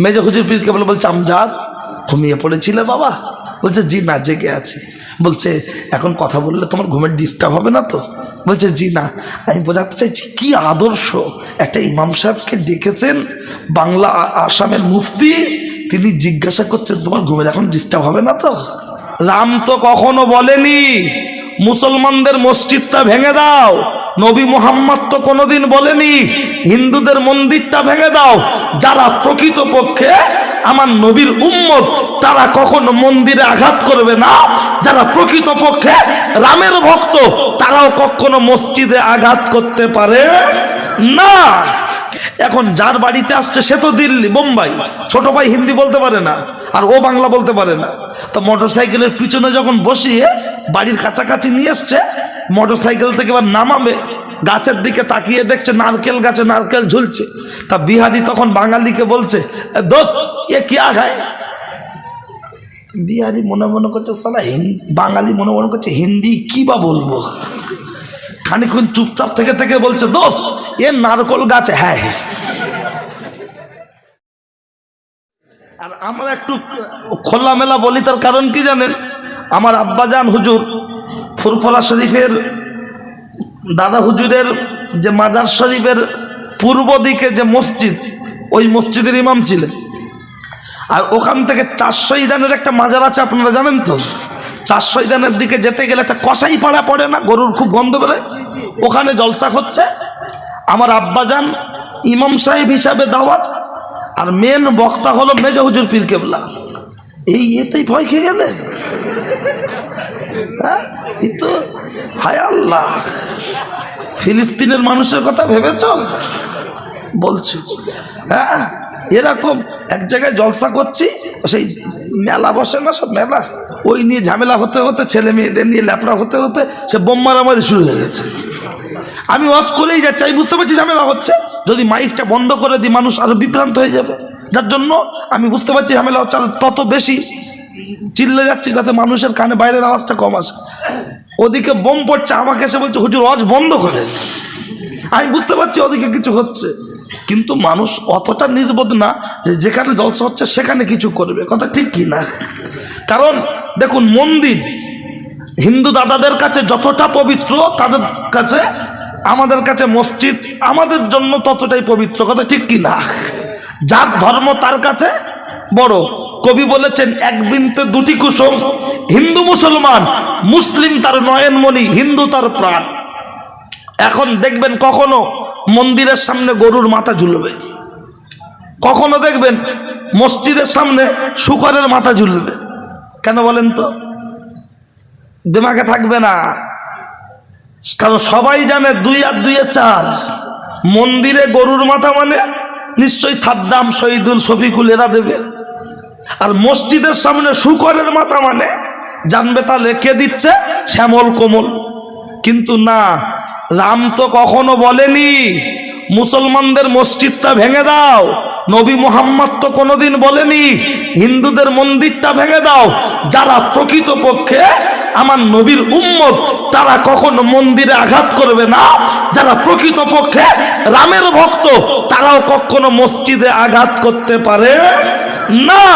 মেজো হুজুর পীর কেবল বলছে, আমজাদ, ঘুমিয়ে পড়েছিলে বাবা? বলছে, জি না, জেগে আছি। বলছে, এখন কথা বললে তোমার ঘুমের ডিস্টার্ব হবে না তো? বলছে, জি না। আমি বোঝাতে চাইছি, কি আদর্শ? একটা ইমাম সাহেবকে ডেকেছেন বাংলা আসামের মুফতি, তিনি জিজ্ঞাসা করছেন, তোমার ঘুমের এখন ডিস্টার্ব হবে না তো? রাম তো কখনো বলেনি, মুসলমানদের মসজিদটা ভেঙে দাও। নবী মোহাম্মদ তো কোনোদিন বলেনি, হিন্দুদের মন্দিরটা ভেঙে দাও। যারা প্রকৃত পক্ষে আমার নবীর উম্মত, তারা কখনো মন্দিরে আঘাত করবে না। যারা প্রকৃত পক্ষে রামের ভক্ত, তারাও কখনো মসজিদে আঘাত করতে পারে না। এখন যার বাড়িতে আসছে, সে তো দিল্লি, বোম্বাই। ছোট ভাই হিন্দি বলতে পারে না, আর ও বাংলা বলতে পারে না। তো মোটর সাইকেলের পিছনে যখন বসিয়ে বাড়ির কাছাকাছি নিয়ে এসছে মোটর সাইকেল থেকে এবার নামাবে, গাছের দিকে তাকিয়ে দেখছে নারকেল গাছে নারকেল ঝুলছে। তা বিহারি তখন বাঙালিকে বলছে দোস্ত, এ কি খায় বিহারি মনে মনে করছে, সালা বাঙালি মনে মনে করছে, হিন্দি কি বা বলব? খানিক্ষণ চুপচাপ থেকে থেকে বলছে, দোস্ত, এ নারকল গাছ হ্যাঁ। আর আমরা একটু খোলামেলা বলি, তার কারণ কি জানেন? আমার আব্বাজান হুজুর, ফুরফলা শরীফের দাদা হুজুরের যে মাজার শরীফের পূর্ব দিকে যে মসজিদ, ওই মসজিদের ইমাম ছিলেন। আর ওখান থেকে চারশো ইদানের একটা মাজার আছে, আপনারা জানেন তো? চারশো ইদানের দিকে যেতে গেলে একটা কষাই পাড়া পড়ে না, গরুর খুব গন্ধ বেরোয়? ওখানে জলসা হচ্ছে। আমার আব্বাজান ইমাম সাহেব হিসাবে দাওয়াত, আর মেন বক্তা হলো মেজা হুজুর পীর কেবলা। এই এতেই ভয় খেয়ে গেলে? হ্যাঁ? এই তো হায় আল্লাহ, ফিলিস্তিনের মানুষের কথা ভেবেছ? বলছি। হ্যাঁ? এরকম এক জায়গায় জলসা করছি, সেই মেলা বসে না সব মেলা? ওই নিয়ে ঝামেলা হতে হতে, ছেলে মেয়েদের নিয়ে ল্যাপড়া হতে হতে, সে বোম মারামারি শুরু হয়ে গেছে। আমি ওয়াজ করেই যাচ্ছি, আমি বুঝতে পারছি ঝামেলা হচ্ছে। যদি মাইকটা বন্ধ করে দিই, মানুষ আরও বিভ্রান্ত হয়ে যাবে। যার জন্য আমি বুঝতে পারছি ঝামেলা হচ্ছে, আর তত বেশি চিল্লে যাচ্ছি যাতে মানুষের কানে বাইরের আওয়াজটা কম আসে। ওদিকে বোম পড়ছে, আমাকে এসে বলছে, হুজুর অজ বন্ধ করে। আমি বুঝতে পারছি ওদিকে কিছু হচ্ছে। কিন্তু মানুষ অতটা নির্বোধ না যে যেখানে জলসা হচ্ছে সেখানে কিছু করবে। কথা ঠিক কি না? কারণ দেখুন, মন্দির হিন্দু দাদাদের কাছে যতটা পবিত্র, তাদের কাছে, আমাদের কাছে মসজিদ আমাদের জন্য ততটাই পবিত্র। কথা ঠিক কি না? যার ধর্ম তার কাছে বড়। কবি বলেছেন, এক বিনতে দুটি কুসুম, হিন্দু মুসলমান, মুসলিম তার নয়নমণি, হিন্দু তার প্রাণ। এখন দেখবেন কখনো মন্দিরের সামনে গরুর মাথা ঝুলবে। কখনো দেখবেন মসজিদের সামনে শুকরের মাথা ঝুলবে। কেন বলেন তো? দিমাগে থাকবে না। কারণ সবাই জানে দুই আর দুইয়ে চার। মন্দিরে গরুর মাথা মানে নিশ্চয়ই সাদ্দাম, শহীদুল, শফিকুল এরা দেবে। আর মসজিদের সামনে শুকরের মাথা মানে জানবে তা কে দিচ্ছে শ্যামল কোমল। কিন্তু না, রাম তো কখনো বলেনি, মুসলমানদের মসজিদটা ভেঙে দাও। নবী মোহাম্মদ তো কোনোদিন বলেনি, হিন্দুদের মন্দিরটা ভেঙে দাও। যারা প্রকৃত পক্ষে আমার নবীর উম্মত, তারা কখনো মন্দিরে আঘাত করবে না। যারা প্রকৃত পক্ষে রামের ভক্ত, তারাও কখনো মসজিদে আঘাত করতে পারে না,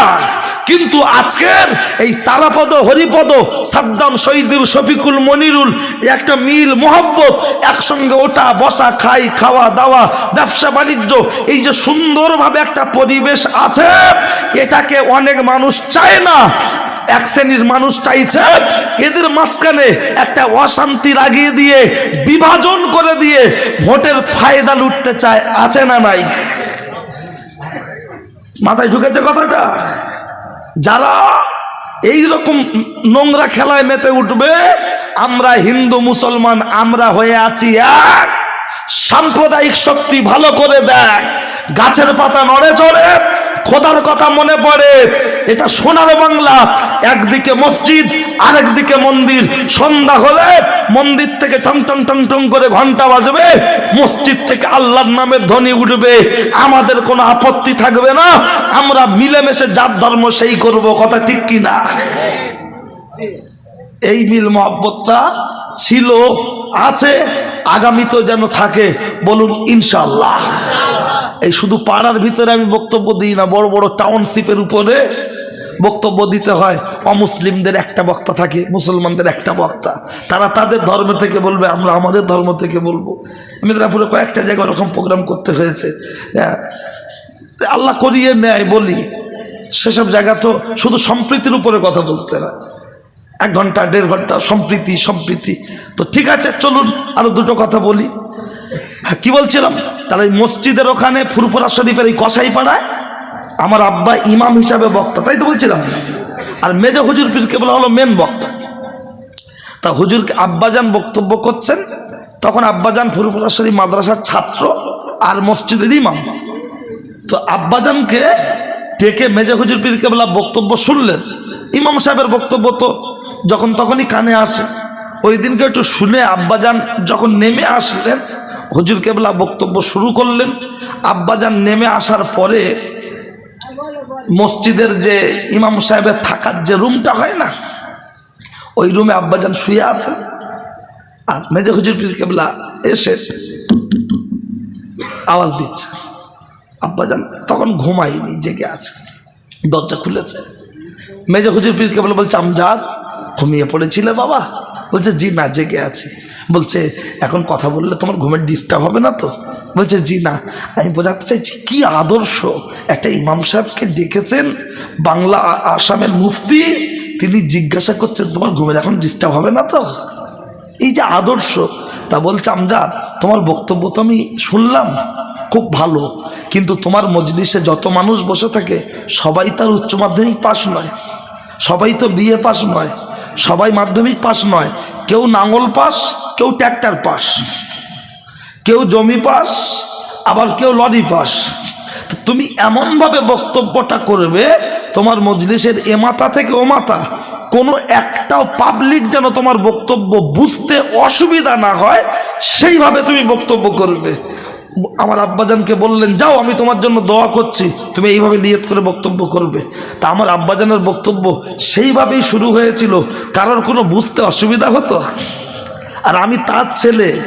কিন্তু আজকের এই তারাপদ, হরিপদ, সাদ্দাম, শহীদুল, শফিকুল, মনিরুল, একটা মিল, মোহব্বত, একসঙ্গে ওটা বসা, খাই, খাওয়া, দাওয়া, ব্যবসা, বাণিজ্য, এই যে সুন্দরভাবে একটা পরিবেশ আছে, এটাকে অনেক মানুষ চায় না। এক শ্রেণির মানুষ চাইছে, এদের মাঝখানে একটা অশান্তি লাগিয়ে দিয়ে, বিভাজন করে দিয়ে, ভোটের ফায়দা লুটতে চায়, আছে না নাই? মাথায় ঢুকেছে কথাটা? যারা এই রকম নোংরা খেলায় মেতে উঠবে, আমরা হিন্দু, মুসলমান, আমরা হয়ে আছি এক। সাম্প্রদায়িক শক্তি ভালো করে দেখ। গাছের পাতা নড়ে চড়ে। খোদার কথা মনে পড়ে। এটা সোনার বাংলা। একদিকে মসজিদ, আরেকদিকে মন্দির। সন্ধ্যা হলে মন্দির থেকে টং টং টং টং করে ঘণ্টা বাজবে। মসজিদ থেকে আল্লাহর নামের ধ্বনি উঠবে। আমাদের কোনো আপত্তি থাকবে না। আমরা মিলেমিশে যার ধর্ম সেই করব। কথা ঠিক কি না এই মিল মহব্বতটা ছিল, আছে, আগামীতেও যেন থাকে। বলুন ইনশাল্লাহ এই শুধু পাড়ার ভিতরে আমি বক্তব্য দিই না, বড় বড় টাউনশিপের উপরে বক্তব্য দিতে হয়। অমুসলিমদের একটা বক্তা থাকে, মুসলমানদের একটা বক্তা। তারা তাদের ধর্ম থেকে বলবে, আমরা আমাদের ধর্ম থেকে বলব। মেদিনীপুরে কয়েকটা জায়গায় ওরকম প্রোগ্রাম করতে হয়েছে। হ্যাঁ। আল্লাহ করিয়ে নেয় বলি। সেসব জায়গা তো শুধু সম্প্রীতির উপরে কথা বলতে হয়। এক ঘণ্টা, দেড় ঘণ্টা, সম্প্রীতি সম্প্রীতি। তো ঠিক আছে, চলুন আরও দুটো কথা বলি। কী বলছিলাম? তাহলে মসজিদের ওখানে ফুরফুরা শরীফের এই কসাই পাড়ায় আমার আব্বা ইমাম হিসাবে বক্তা, তাই তো বলছিলাম? আর মেজা হুজুর পীর কেবল হলো মেন বক্তা। তা হুজুরকে আব্বাজান বক্তব্য করছেন, তখন আব্বাজান ফুরফুরা শরীফ মাদ্রাসার ছাত্র আর মসজিদের ইমাম। তো আব্বাজানকে ডেকে মেজে হুজুর পীর কেবলা বক্তব্য শুনলেন। ইমাম সাহেবের বক্তব্য তো যখন তখনই কানে আসে। ওই দিনকে একটু শুনে আব্বাজান যখন নেমে আসলেন হুজুর কেবলা বক্তব্য শুরু করলেন। আব্বাজান নেমে আসার পরে মসজিদের যে ইমাম সাহেবের থাকার যে রুমটা হয় না, ওই রুমে আব্বাজান শুয়ে আছেন। আর মেজে হুজুর পীর কেবলা এসে আওয়াজ দিচ্ছে। আব্বাজান তখন ঘুমাইনি জেগে আছে, দরজা খুলেছে। মেজে হুজুর পীর কেবলা বলছে, আমজাদ, ঘুমিয়ে পড়েছিলে বাবা? বলছে, জি না, জেগে আছি। বলছে, এখন কথা বললে তোমার ঘুমের ডিস্টার্ব হবে না তো? বলছে, জি না। আমি বোঝাতে চাইছি, কি আদর্শ? একটা ইমাম সাহেবকে ডেকেছেন বাংলা আসামের মুফতি, তিনি জিজ্ঞাসা করছেন, তোমার ঘুমের এখন ডিস্টার্ব হবে না তো? এই যে আদর্শ, তা বলছে, আমজাদ, তোমার বক্তব্য তো আমি শুনলাম, খুব ভালো, কিন্তু তোমার মজলিসে যত মানুষ বসে থাকে, সবাই তার উচ্চ মাধ্যমিক পাশ নয়, সবাই তো বিএ পাস নয়, সবাই মাধ্যমিক পাস নয়, কেউ নাঙল পাস কেউ ট্র্যাক্টর পাস, কেউ জমি পাস, আবার কেউ লরি পাস। তুমি এমনভাবে বক্তব্যটা করবে, তোমার মজলিসের এ থেকে ও মাথা, কোনো একটাও পাবলিক যেন তোমার বক্তব্য বুঝতে অসুবিধা না হয়, সেইভাবে তুমি বক্তব্য করবে। আমার আব্বাজানকে বললেন, যাও, আমি তোমার জন্য দোয়া করছি। তুমি এইভাবে নিয়ত করে বক্তব্য করবে। তা আমার আব্বাজানের বক্তব্য সেইভাবেই শুরু হয়েছিল। কারোর কোনো বুঝতে অসুবিধা হতো? আর আমি তার ছেলে।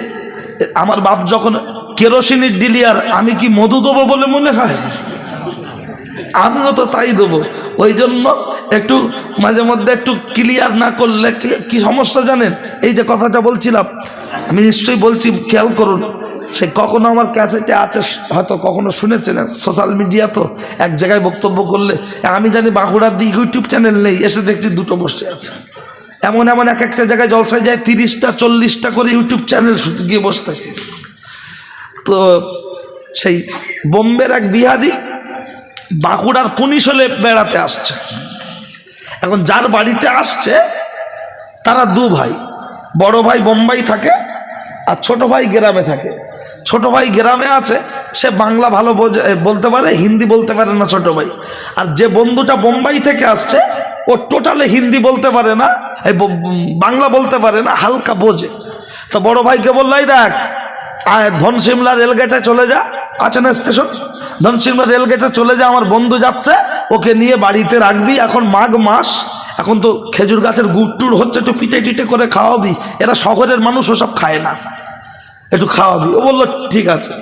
আমার বাপ যখন কেরোসিনের ডিলিয়ার, আমি কি মধু দেবো বলে মনে হয়? আমিও তো তাই দেবো। ওই জন্য একটু মাঝে মধ্যে একটু ক্লিয়ার না করলে কি- সমস্যা জানেন? এই যে কথাটা বলছিলাম, আমি নিশ্চয়ই বলছি, খেয়াল করুন, সে কখনো আমার ক্যাসেটে আছে, হয়তো কখনো শুনেছেন সোশ্যাল মিডিয়া তো, এক জায়গায় বক্তব্য করলে। আমি জানি বাঁকুড়ার দিকে ইউটিউব চ্যানেল নেই, এসে দেখছি দুটো বসে আছে। এমন এমন এক একটা জায়গায় জলসায় যায় তিরিশটা, চল্লিশটা করে ইউটিউব চ্যানেল শুধু গিয়ে বসে থাকে। তো সেই বোম্বের এক বিহারি বাঁকুড়ার পুনিশলে বেড়াতে আসছে। এখন যার বাড়িতে আসছে, তারা দু ভাই। বড় ভাই বোম্বাই থাকে আর ছোট ভাই গ্রামে থাকে। ছোট ভাই গ্রামে আছে, সে বাংলা ভালো বলতে পারে, হিন্দি বলতে পারে না ছোট ভাই। আর যে বন্ধুটা বোম্বাই থেকে আসছে ও টোটালে হিন্দি বলতে পারে না বাংলা বলতে পারে না, হালকা বোঝে। তো বড় ভাইকে বললাই দেখ আয় ধনসিমলা রেলগেটে চলে যা, আছে না স্টেশন? ধনসিমলা রেলগেটে চলে যা, আমার বন্ধু যাচ্ছে, ওকে নিয়ে বাড়িতে রাখবি, এখন মাঘ মাস, এখন তো খেজুর গাছের গুড় হচ্ছে, একটু পিঠে টিটে করে খাওয়াবি। এরা শহরের মানুষ, ওসব খায় না। একটু খাওয়াবি। ও বলল, ঠিক আছে।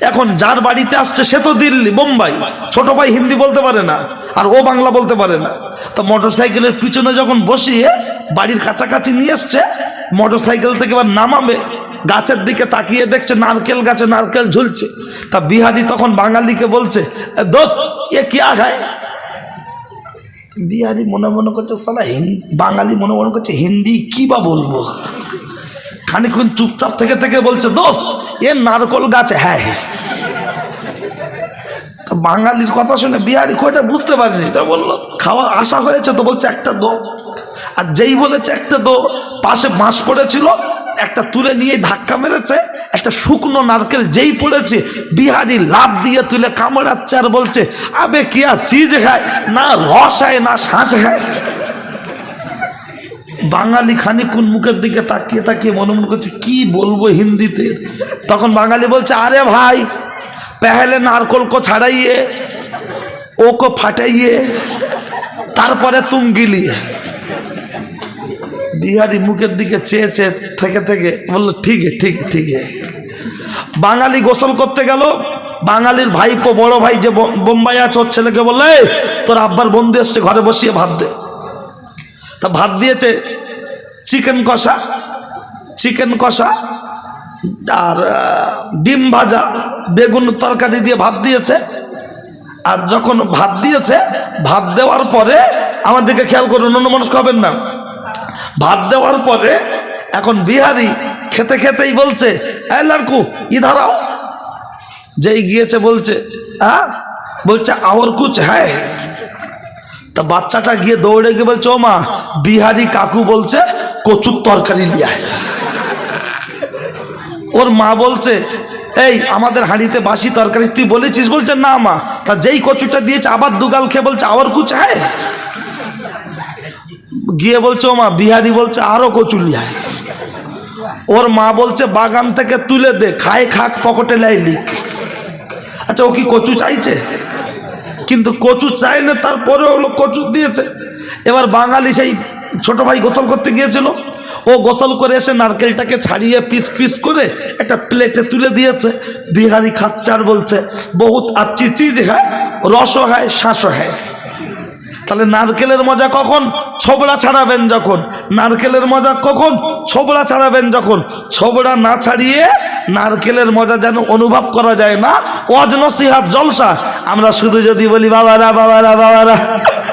এখন যার বাড়িতে আসছে সে তো দিল্লি, বোম্বাই। ছোট ভাই হিন্দি বলতে পারে না, আর ও বাংলা বলতে পারে না। তো মোটর সাইকেলের পিছনে যখন বসিয়ে বাড়ির কাছাকাছি নিয়ে এসছে মোটর সাইকেল থেকে এবার নামাবে, গাছের দিকে তাকিয়ে দেখছে নারকেল গাছে নারকেল ঝুলছে। তা বিহারি তখন বাঙালিকে বলছে, "এ দোস্ত, এ কি খায় বিহারি মনে মনে করছে, সালা হিন্দি বাঙালি মনে মনে করছে, হিন্দি কি বা বলব? খানিক্ষণ চুপচাপ থেকে থেকে বলছে, দোস্ত, এ নারকল গাছে হ্যাঁ হ্যাঁ। বাঙালির কথা শুনে বিহারি কয়টা বুঝতে পারিনি। তা বলল, খাওয়ার আশা হয়েছে তো? বলছে, একটা দো। আর যেই বলেছে, একটা দো। পাশে বাঁশ পড়েছিল, একটা তুলে নিয়ে ধাক্কা মেরেছে, একটা শুকনো নারকেল যেই পড়েছে, বিহারি লাভ দিয়ে তুলে কামড়াচ্ছে আর বলছে, আবে কি আর চিজ খায়? না রস হয় না শ্বাস খায়? বাঙালি খানিকুন মুখের দিকে তাকিয়ে তাকিয়ে মনে মনে করছে, কি বলব হিন্দিতে? তখন বাঙালি বলছে, আরে ভাই, পেহেলে নারকল কো ছাড়াইয়ে, ও কো ফাটাইয়ে, তারপরে তুম গিলিয়ে। বিহারি মুখের দিকে চেয়ে চেয়ে থেকে থেকে বলল ঠিক ঠিক ঠিক বাঙালি গোসল করতে গেল, বাঙালির ভাইপো বড় ভাই যে বোম্বাই আছে, ওর ছেলেকে বললে তোর আব্বার বন্ধু এসছে, ঘরে বসিয়ে ভাত দে। তা ভাত দিয়েছে চিকেন কষা চিকেন কষা, আর ডিম ভাজা, বেগুন তরকারি দিয়ে ভাত দিয়েছে। আর যখন ভাত দিয়েছে, ভাত দেওয়ার পরে আমার দিকে খেয়াল করুন অন্য মানুষ খাবেন না। ভাত দেওয়ার পরে এখন বিহারি খেতে খেতেই বলছে, এই লাড়কু ইধারাও যেই গিয়েছে বলছে হ্যাঁ বলছে আওয়ার কুচ হ্যাঁ তা বাচ্চাটা গিয়ে দৌড়ে গিয়ে বলছে, ও মা, বিহারি কাকু বলছে কচুর তরকারি লিয়া। ওর মা বলছে, এই, আমাদের হাঁড়িতে বাসি তরকারি, তুই বলেছিস? বলছে, না, মা। তা যেই কচুটা দিয়েছে, আবার দুগাল খেয়ে বলছে, আবার কুচ হ্যাঁ? গিয়ে বলছে, ও মা, বিহারি বলছে, আরও কচু লিয়ায় ওর মা বলছে, বাগান থেকে তুলে দে, খায় খাক, পকেটে লাই লিখ আচ্ছা ও কি কচু চাইছে? কিন্তু কচু চাই না তারপরে হলো কচু দিয়েছে। এবার বাঙালি সেই ছোট ভাই গোসল করতে গিয়েছিল। ও গোসল করে এসে নারকেলটাকে ছাড়িয়ে পিস পিস করে একটা প্লেটে তুলে দিয়েছে। বিহারি খাচ্চার বলছে, বহুত আচ্ছি, চিজ হ্যাঁ রসও হয় শ্বাসও হয় তাহলে নারকেলের মজা কখন? ছোবড়া ছাড়াবেন যখন। নারকেলের মজা কখন? ছোবড়া ছাড়াবেন যখন। ছোবড়া না ছাড়িয়ে নারকেলের মজা যেন অনুভব করা যায় না। অজনসিহাত জলসা। আমরা শুধু যদি বলি, বাবারা বাবারা বাবারা।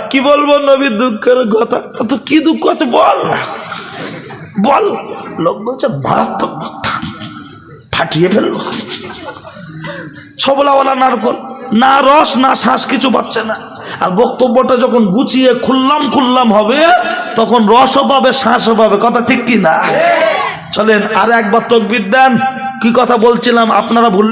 কি বলব নবীর দুঃখের কথা? তো কি দুঃখ আছে বল বল। লোক বলছে, মারাত্মক কথা ফাটিয়ে ফেলল। ছবলাওয়ালা নারকল। না রস, না শ্বাস, কিছু পাচ্ছে না। আর বক্তব্যটা যখন গুছিয়ে খুললাম খুললাম হবে তখন রসও পাবে শ্বাসও পাবে। কথা ঠিক কি না চলেন আর একবার তকবির দেন। কি কথা বলছিলাম আপনারা ভুল